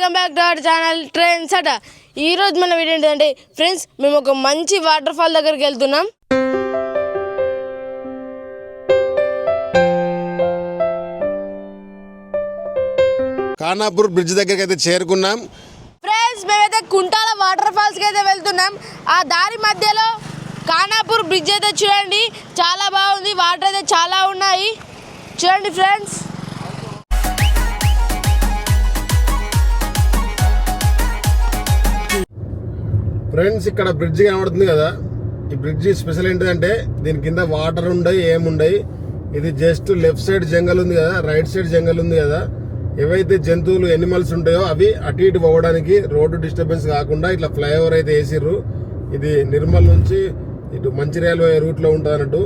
Welcome back to our channel trains అట. ఈ రోజు మన వీడియో ఏంటంటే ఫ్రెండ్స్ మేము ఒక మంచి వాటర్ ఫాల్ దగ్గరికి వెళ్తున్నాం. ఖానాపూర్ బ్రిడ్జ్ దగ్గరికి అయితే చేరుకున్నాం. ఫ్రెండ్స్ మేమైతే కుంటాల వాటర్ ఫాల్స్కి అయితే వెళ్తున్నాం. ఆ దారి మధ్యలో ఖానాపూర్ బ్రిడ్జ్ అయితే చూడండి. చాలా బాగుంది. వాటర్ అయితే చాలా ఉన్నాయి. చూడండి ఫ్రెండ్స్. ఫ్రెండ్స్ ఇక్కడ బ్రిడ్జ్ కనబడుతుంది కదా. ఈ బ్రిడ్జ్ స్పెషల్ ఏంటిదంటే దీని కింద వాటర్ ఉండయి ఏముండయి ఇది జస్ట్ లెఫ్ట్ సైడ్ జంగల్ ఉంది కదా రైట్ సైడ్ జంగల్ ఉంది కదా. ఏవైతే జంతువులు ఎనిమల్స్ ఉంటాయో అవి అటు ఇటు పోవడానికి రోడ్డు డిస్టర్బెన్స్ కాకుండా ఇట్లా ఫ్లైఓవర్ అయితే వేసిర్రు. ఇది నిర్మల్ నుంచి ఇటు మంచిర్యాల రూట్లో ఉంటుంది అన్నట్టు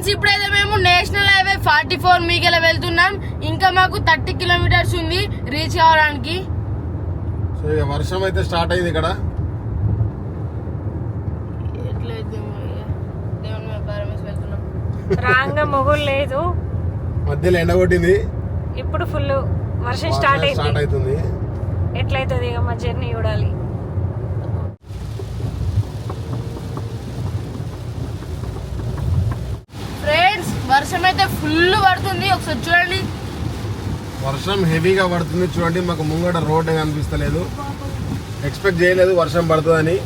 ఫ్రెండ్స్ ఇప్పుడైతే మేము నేషనల్ హైవే ఫార్టీ ఫోర్ మీకెళ్ళ వెళ్తున్నాం. ఇంకా మాకు థర్టీ కిలోమీటర్స్ ఉంది రీచ్ కావడానికి. సో ఇక వర్షం అయితే స్టార్ట్ అయింది ఇక్కడ. రాంగ మొగులు లేదు. మధ్యలో ఎండగొట్టింది ఇప్పుడు ఫుల్ వర్షం స్టార్ట్ స్టార్ట్ అయింది. అవుతుంది. ఎట్లయితుంది ఇక మా జర్నీ చూడాలి ఫ్రెండ్స్ వర్షం అయితే ఫుల్ పడుతుంది. ఒకసారి చూడండి. వర్షం హెవీగా పడుతుంది చూడండి. మాకు ముంగట రోడ్ కనిపిస్తలేదు. ఎక్స్పెక్ట్ చేయలేదు వర్షం పడుతుందని.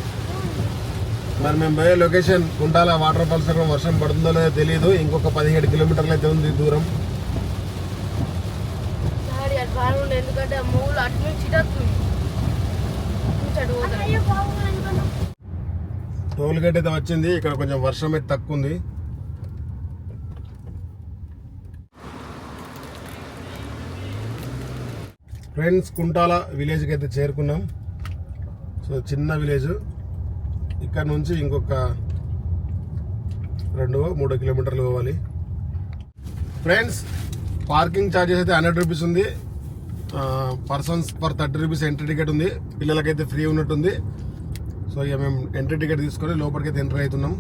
మరి మేము పోయే లొకేషన్ కుంటాల వాటర్ ఫాల్స్ దగ్గర వర్షం పడుతుందో లేదో తెలియదు ఇంకొక పదిహేడు కిలోమీటర్లు అయితే ఉంది దూరం. డాడీ అటు బాగుండే ఎందుకంటే ఆ మూలు అటు నుంచి ఇటు వస్తుంది. నుంచి అటు పోతుంది. టోల్ గేట్ అయితే వచ్చింది. ఇక్కడ కొంచెం వర్షం అయితే తక్కువ ఉంది. ఫ్రెండ్స్ కుంటాల విలేజ్కి అయితే చేరుకున్నాం. సో చిన్న విలేజ్. ఇక్కడ నుంచి ఇంకొక రెండు మూడు కిలోమీటర్లు పోవాలి. ఫ్రెండ్స్ పార్కింగ్ ఛార్జెస్ అయితే హండ్రెడ్ రూపీస్ ఉంది. Persons per thirty rupees entry ticket ఉంది. పిల్లలకైతే ఫ్రీ ఉన్నట్టుంది. సో ఇక మేము ఎంట్రీ టికెట్ తీసుకొని లోపలికి అయితే ఎంటర్ అవుతున్నాం.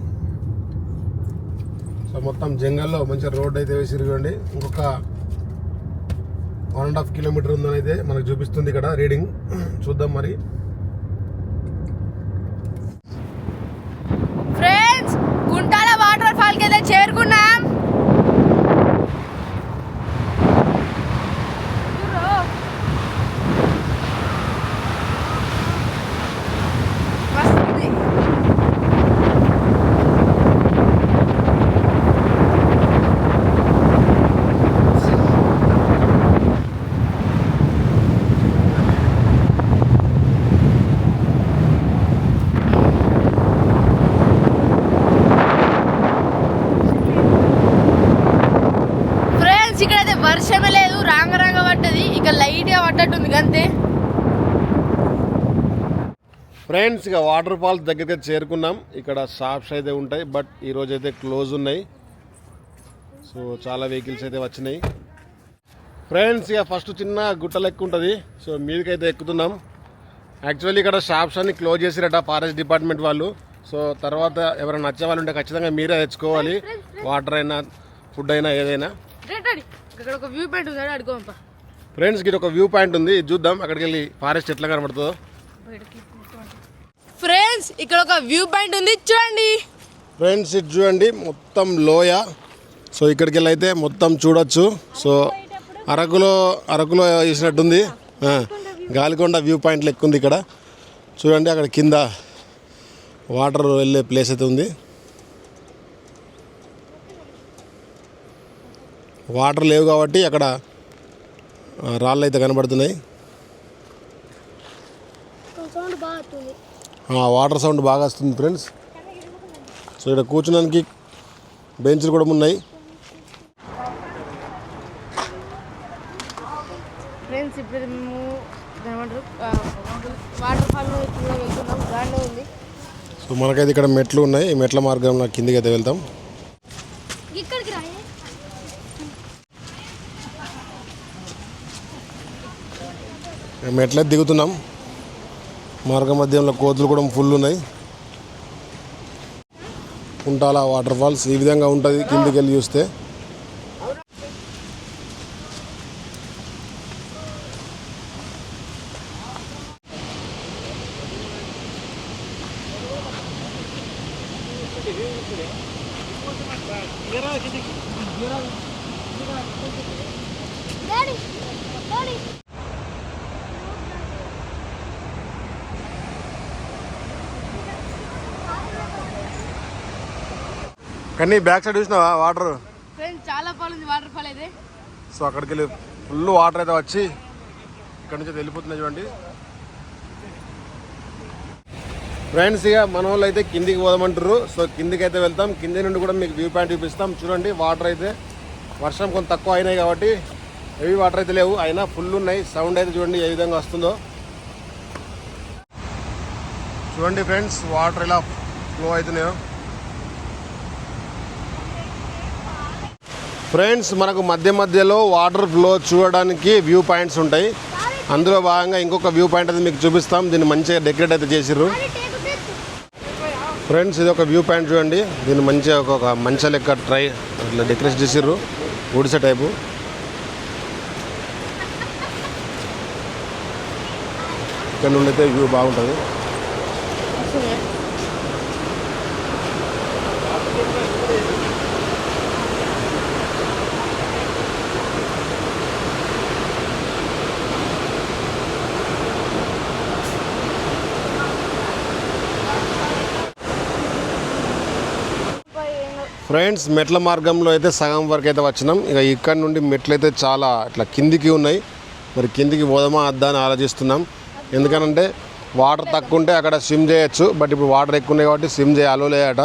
సో మొత్తం జంగల్లో మంచి రోడ్ అయితే వేసి చూడండి. ఇంకొక వన్ అండ్ హాఫ్ కిలోమీటర్ ఉందని అయితే మనకు చూపిస్తుంది ఇక్కడ రీడింగ్. చూద్దాం మరి ఫ్రెండ్స్ కుంటాల వాటర్ ఫాల్కి అయితే చేరుకున్నాం వస్తుంది. ఫ్రెండ్స్ ఇక్కడ అయితే వర్షమే లేదు రాంగ రాంగ పట్టది ఇక పట్టట్టుంది అంతే ఫ్రెండ్స్ ఇక వాటర్ ఫాల్స్ దగ్గరికి చేరుకున్నాం. ఇక్కడ షాప్స్ అయితే ఉంటాయి బట్ ఈ రోజు అయితే క్లోజ్ ఉన్నాయి. సో చాలా వెహికల్స్ అయితే వచ్చినాయి. ఫ్రెండ్స్ ఇక ఫస్ట్ చిన్న గుట్ట లెక్క ఉంటుంది. సో మీదకైతే ఎక్కుతున్నాం. యాక్చువల్లీ ఇక్కడ షాప్స్ అన్ని క్లోజ్ చేసిరట ఫారెస్ట్ డిపార్ట్మెంట్ వాళ్ళు. సో తర్వాత ఎవరైనా నచ్చే వాళ్ళు ఉంటే ఖచ్చితంగా మీరే తెచ్చుకోవాలి. వాటర్ అయినా ఫుడ్ అయినా ఏదైనా. ఇక్కడ ఒక వ్యూ పాయింట్ ఉంది అడుకోంప ఫ్రెండ్స్ ఇక్కడ ఒక వ్యూ పాయింట్ ఉంది. చూద్దాం. అక్కడికి వెళ్ళి ఫారెస్ట్ ఎట్లా కనబడుతుందో. ఫ్రెండ్స్ ఇక్కడ ఒక వ్యూ పాయింట్ ఉంది. చూడండి. ఫ్రెండ్స్ ఇది చూడండి. మొత్తం లోయ. సో ఇక్కడికి వెళ్ళి అయితే మొత్తం చూడొచ్చు. సో అరకులో అరకులో వేసినట్టుంది. ఆ, గాలికొండ వ్యూ పాయింట్ లెక్క ఉంది ఇక్కడ. చూడండి అక్కడ కింద వాటర్ వెళ్ళే ప్లేస్ అయితే ఉంది. వాటర్ లేవు కాబట్టి అక్కడ రాళ్ళు అయితే కనబడుతున్నాయి. ఆ, వాటర్ సౌండ్ బాగా వస్తుంది ఫ్రెండ్స్. సో ఇక్కడ కూర్చోడానికి బెంచ్లు కూడా ఉన్నాయి. ఫ్రెండ్స్ ఇప్పుడు మేము వాటర్ ఫాల్ కూడా వెళ్తున్నాం బాగానే ఉంది. సో మనకైతే ఇక్కడ మెట్లు ఉన్నాయి. ఈ మెట్ల మార్గంలో కిందికి అయితే వెళ్తాం. ఇక్కడికి మేము ఎట్లయితే దిగుతున్నాం? మార్గ మధ్యంలో కోతులు కూడా ఫుల్ ఉన్నాయి. కుంటాల వాటర్ ఫాల్స్ ఈ విధంగా ఉంటుంది కిందికి వెళ్ళి చూస్తే. కానీ బ్యాక్ సైడ్ చూసినావా వాటర్ చాలా బాగుంది వాటర్ ఫాల్ అయితే. సో అక్కడికి వెళ్ళి ఫుల్ వాటర్ అయితే వచ్చి ఇక్కడ నుంచి వెళ్ళిపోతున్నాయి చూడండి. ఫ్రెండ్స్ ఇక మన వాళ్ళు అయితే కిందికి పోదామంటారు సో కిందికి అయితే వెళ్తాం. కింది నుండి కూడా మీకు వ్యూ పాయింట్ చూపిస్తాం. చూడండి వాటర్ అయితే వర్షం కొంత తక్కువ అయినాయి కాబట్టి హెవీ వాటర్ అయితే లేవు. అయినా ఫుల్ ఉన్నాయి. సౌండ్ అయితే చూడండి ఏ విధంగా వస్తుందో. చూడండి ఫ్రెండ్స్ వాటర్ ఇలా ఫ్లో అవుతున్నాయో. ఫ్రెండ్స్ మనకు మధ్య మధ్యలో వాటర్ ఫ్లో చూడడానికి వ్యూ పాయింట్స్ ఉంటాయి. అందులో భాగంగా ఇంకొక వ్యూ పాయింట్ అయితే మీకు చూపిస్తాం. దీన్ని మంచిగా డెకరేట్ అయితే చేసిర్రు. ఫ్రెండ్స్ ఇది ఒక వ్యూ పాయింట్ చూడండి. దీన్ని మంచిగా ఒక- ఒక మంచి లెక్క ట్రై ఇట్లా డెకరేట్ చేసిర్రు. గుడిసె టైపు. ఇక్కడ నుండి అయితే వ్యూ బాగుంటుంది. ఫ్రెండ్స్ మెట్ల మార్గంలో అయితే సగం వరకు అయితే వచ్చినాం. ఇక ఇక్కడ నుండి మెట్లు అయితే చాలా ఇట్లా కిందికి ఉన్నాయి. మరి కిందికి పోదామా అద్దా అని ఆలోచిస్తున్నాం. ఎందుకనంటే వాటర్ తక్కువ ఉంటే అక్కడ స్విమ్ చేయొచ్చు. బట్ ఇప్పుడు వాటర్ ఎక్కువ ఉన్నాయి కాబట్టి స్విమ్ చేయాలో లేదట.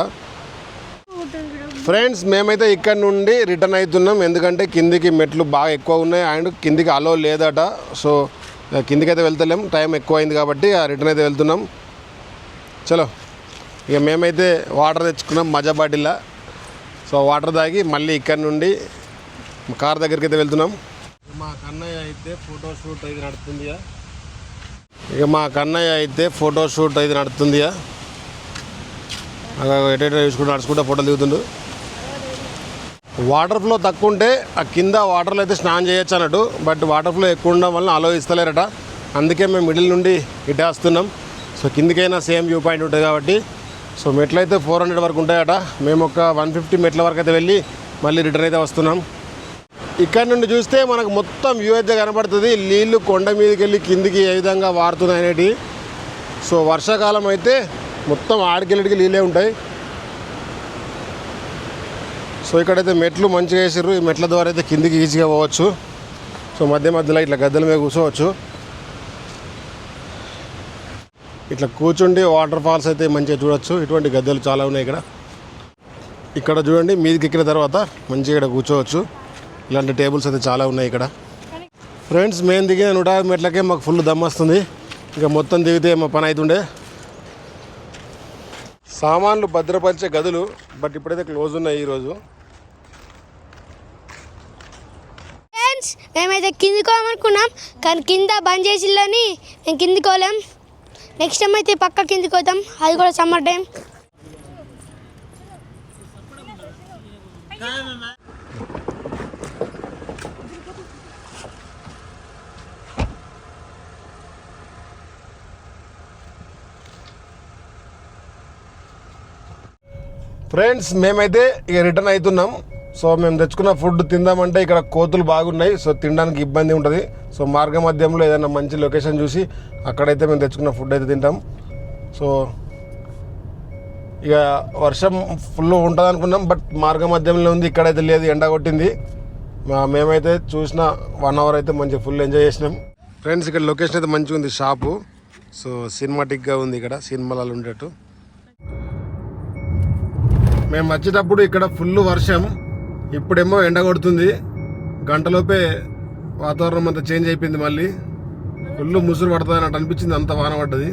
ఫ్రెండ్స్ మేమైతే ఇక్కడ నుండి రిటర్న్ అవుతున్నాం. ఎందుకంటే కిందికి మెట్లు బాగా ఎక్కువ ఉన్నాయి. అండ్ కిందికి అలో లేదట. సో కిందికి అయితే వెళ్తలేం. టైం ఎక్కువ అయింది కాబట్టి రిటర్న్ అయితే వెళ్తున్నాం. చలో ఇక మేమైతే వాటర్ తెచ్చుకున్నాం మజా బాటిల్లా సో వాటర్ తాగి మళ్ళీ ఇక్కడ నుండి కార్ దగ్గరికి అయితే వెళ్తున్నాం. మా కన్నయ్య అయితే ఫోటో షూట్ అయితే నడుతుంది ఇక. మా కన్నయ్య అయితే ఫోటో షూట్ అయితే నడుతుంది ఎటైతే చూసుకుంటూ నడుచుకుంటూ ఫోటోలు దిగుతుండు. వాటర్ ఫ్లో తక్కువ ఉంటే ఆ కింద వాటర్లో అయితే స్నానం చేయొచ్చు అన్నట్టు బట్ వాటర్ ఫ్లో ఎక్కువ ఉండడం వల్ల అలో ఇస్తలేరట అందుకే మేము మిడిల్ నుండి ఇటేస్తున్నాం సో కిందికైనా సేమ్ వ్యూ పాయింట్ ఉంటుంది కాబట్టి సో మెట్లు అయితే ఫోర్ హండ్రెడ్ వరకు ఉంటాయట. మేము ఒక వన్ ఫిఫ్టీ మెట్ల వరకు అయితే వెళ్ళి మళ్ళీ రిటర్న్ అయితే వస్తున్నాం. ఇక్కడ నుండి చూస్తే మనకు మొత్తం వ్యూ అయితే కనబడుతుంది. నీళ్ళు కొండ మీదకి వెళ్ళి కిందికి ఏ విధంగా వారుతున్నాయి అనేటివి సో వర్షాకాలం అయితే మొత్తం ఆడికెళ్ళడికి నీళ్ళే ఉంటాయి. సో ఇక్కడైతే మెట్లు మంచిగా వేసారు ఈ మెట్ల ద్వారా అయితే కిందికి ఈజీగా పోవచ్చు. సో మధ్య మధ్యలో ఇట్లా గద్దెల మీద కూర్చోవచ్చు. ఇట్లా కూర్చుండి వాటర్ ఫాల్స్ అయితే మంచిగా చూడొచ్చు. ఇటువంటి గద్దెలు చాలా ఉన్నాయి ఇక్కడ. ఇక్కడ చూడండి మీదకి ఎక్కిన తర్వాత మంచిగా ఇక్కడ కూర్చోవచ్చు. ఇలాంటి టేబుల్స్ అయితే చాలా ఉన్నాయి ఇక్కడ. ఫ్రెండ్స్ మేము దిగిన నూట యాభై మెట్లకే మాకు ఫుల్ దమ్ వస్తుంది. మొత్తం దిగితే మా పని అవుతుండే సామాన్లు భద్రపరిచే గదులు బట్ ఇప్పుడైతే క్లోజ్ ఉన్నాయి ఈరోజు. ఫ్రెండ్స్ మేమైతే కిందికి పోదామనుకున్నాం కానీ కింద బంద్ చేసిల్లని మేము కిందికి నెక్స్ట్ టైం అయితే పక్క కిందికి పోతాం. అది కూడా సమ్మర్ టైం. ఫ్రెండ్స్ మేమైతే ఇక రిటర్న్ అవుతున్నాం. సో మేము తెచ్చుకున్న ఫుడ్ తిందామంటే ఇక్కడ కోతులు బాగున్నాయి. సో తినడానికి ఇబ్బంది ఉంటుంది. సో మార్గ మధ్యంలో ఏదైనా మంచి లొకేషన్ చూసి అక్కడైతే మేము తెచ్చుకున్న ఫుడ్ అయితే తింటాం. సో ఇక వర్షం ఫుల్ ఉంటుంది అనుకున్నాం బట్ మార్గ మధ్యంలో ఉంది ఇక్కడైతే లేదు ఎండ కొట్టింది. మేమైతే చూసిన వన్ అవర్ అయితే మంచిగా ఫుల్ ఎంజాయ్ చేసినాం. ఫ్రెండ్స్ ఇక్కడ లొకేషన్ అయితే మంచిగా ఉంది షాపు సో సినిమాటిక్గా ఉంది ఇక్కడ సినిమాలలో ఉండేట్టు. మేము వచ్చేటప్పుడు ఇక్కడ ఫుల్ వర్షం ఇప్పుడేమో ఎండ కొడుతుంది. గంటలోపే వాతావరణం అంతా చేంజ్ అయిపోయింది మళ్ళీ. ఫుల్ ముసురు పడుతుంది అన్నట్టు అనిపించింది అంత వాన పడ్డది.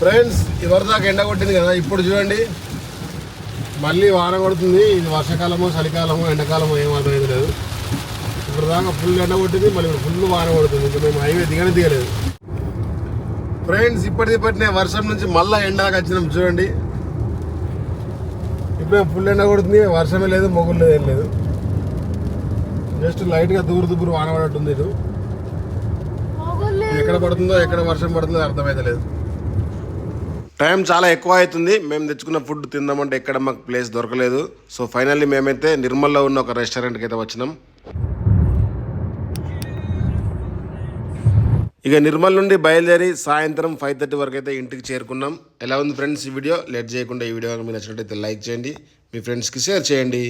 ఫ్రెండ్స్ ఇవరిదాకా ఎండ కొట్టింది కదా ఇప్పుడు చూడండి. మళ్ళీ వాన కొడుతుంది. ఇది వర్షాకాలమో చలికాలమో ఎండాకాలమో ఏం అర్థమైంది లేదు. ఇప్పుడు దాకా ఫుల్ ఎండ కొట్టింది మళ్ళీ ఇప్పుడు ఫుల్ వాన కొడుతుంది. ఇంకా మేము హైవే దిగనే దిగలేదు. ఫ్రెండ్స్ ఇప్పటిది పట్టిన వర్షం నుంచి మళ్ళీ ఎండాకి వచ్చినాం చూడండి. ఇప్పుడే ఫుల్ ఎండ కొడుతుంది. వర్షమే లేదు మొగులు లేదు ఏం లేదు. జస్ట్ లైట్గా దూరు దుబ్బురు వాన పడట్టుంది ఇటు ఎక్కడ పడుతుందో ఎక్కడ వర్షం పడుతుందో అర్థమైతే లేదు. టైం చాలా ఎక్కువ అవుతుంది మేము తెచ్చుకున్న ఫుడ్ తిందామంటే ఎక్కడ మాకు ప్లేస్ దొరకలేదు. సో ఫైనల్లీ మేమైతే నిర్మల్లో ఉన్న ఒక రెస్టారెంట్కి అయితే వచ్చినాం. ఇక నిర్మల్ నుండి బయలుదేరి సాయంత్రం ఫైవ్ థర్టీ వరకు అయితే ఇంటికి చేరుకున్నాం. ఎలా ఉంది ఫ్రెండ్స్ ఈ వీడియో? లేట్ చేయకుండా ఈ వీడియో మీకు నచ్చినట్టయితే లైక్ చేయండి. మీ ఫ్రెండ్స్కి షేర్ చేయండి.